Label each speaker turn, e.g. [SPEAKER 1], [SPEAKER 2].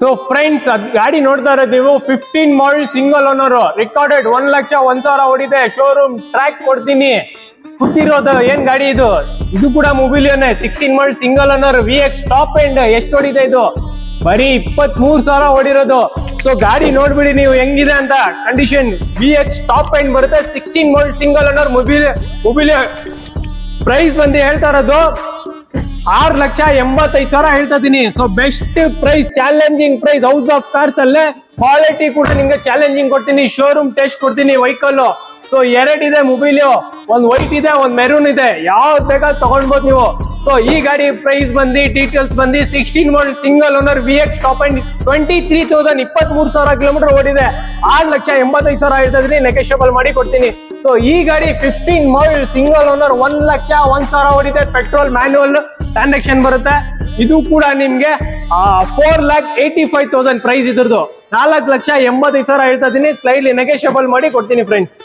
[SPEAKER 1] So friends ಅದ್ ಗಾಡಿ ನೋಡ್ತಾ ಇರೋದು ನೀವು fifteen model single owner recorded ಒಂದ್ ಲಕ್ಷ, ಒಂದ್ ಸಾವಿರ ಓಡಿದೆ. ಶೋರೂಮ್ ಟ್ರ್ಯಾಕ್ ಕೊಡ್ತೀನಿ. ಕೂತಿರೋದು ಏನ್ ಗಾಡಿ ಇದು? ಇದು ಕೂಡ ಮೊಬಿಲಿಯನ್ನೇ sixteen model single owner V X top end ಎಷ್ಟು ಓಡಿದೆ ಇದು? ಬರೀ ಇಪ್ಪತ್ ಮೂರ್ ಸಾವಿರ ಓಡಿರೋದು. ಸೊ ಗಾಡಿ ನೋಡ್ಬಿಡಿ ನೀವು ಹೆಂಗಿದೆ ಅಂತ. Condition V X top end ಬರುತ್ತೆ. ಸಿಕ್ಸ್ಟೀನ್ ಮಾಡಲ್ ಸಿಂಗಲ್ ಓನರ್ ಮೊಬಿಲ್ ಮೊಬಿಲಿಯ ಪ್ರೈಸ್ ಬಂದು ಹೇಳ್ತಾ ಇರೋದು. ಆರ್ ಲಕ್ಷ ಎಂಬತ್ತೈದು ಸಾವಿರ ಹೇಳ್ತಾ ಇದೀನಿ. So best price challenging price house of cars ಅಲ್ಲೇ ಕ್ವಾಲಿಟಿ ಕೂಡ ನಿಮ್ಗೆ ಚಾಲೆಂಜಿಂಗ್ ಕೊಡ್ತೀನಿ. ಶೋರೂಮ್ ಟೆಸ್ಟ್ ಕೊಡ್ತೀನಿ ವೆಹಿಕಲ್ ಸೊ ಇದೆ ಮೊಬೈಲ್ ಒಂದ್ ವೈಟ್ ಇದೆ, ಒಂದ್ ಮೆರೂನ್ ಇದೆ. ಯಾವ ಬೇಕಾದ್ ತಗೊಳ್ಬೋದು ನೀವು. ಸೊ ಈ ಗಾಡಿ ಪ್ರೈಸ್ ಬಂದು ಡೀಟೇಲ್ಸ್ ಬಂದು sixteen model single owner V X top and twenty three thousand ಇಪ್ಪತ್ತ್ ಮೂರು ಸಾವಿರ ಕಿಲೋಮೀಟರ್ ಓಡಿದೆ. ಆರು ಲಕ್ಷ ಎಂಬತ್ತೈದು ಸಾವಿರ ಹೇಳ್ತಾ ಇದೀನಿ. ಮಾಡಿ ಕೊಡ್ತೀನಿ. ಸೊ ಈ ಗಾಡಿ ಫಿಫ್ಟೀನ್ ಮೈಲ್ ಸಿಂಗಲ್ ಓನರ್ ಒಂದ್ ಲಕ್ಷ ಒಂದ್ ಸಾವಿರ ಓಡಿದೆ. ಪೆಟ್ರೋಲ್ ಮ್ಯಾನ್ಯುವಲ್ ಟ್ರಾನ್ಸಾಕ್ಷನ್ ಬರುತ್ತೆ. ಇದು ಕೂಡ ನಿಮ್ಗೆ four lakh eighty five thousand price ಇದ್ರದ್ದು. ನಾಲ್ಕು ಲಕ್ಷ ಎಂಬತ್ತೈದು ಸಾವಿರ ಹೇಳ್ತಾ ಇದ್ದೀನಿ. ಸ್ಲೈಡ್ಲಿ ನೆಗೆಷಿಯಬಲ್ ಮಾಡಿ ಕೊಡ್ತೀನಿ ಫ್ರೆಂಡ್ಸ್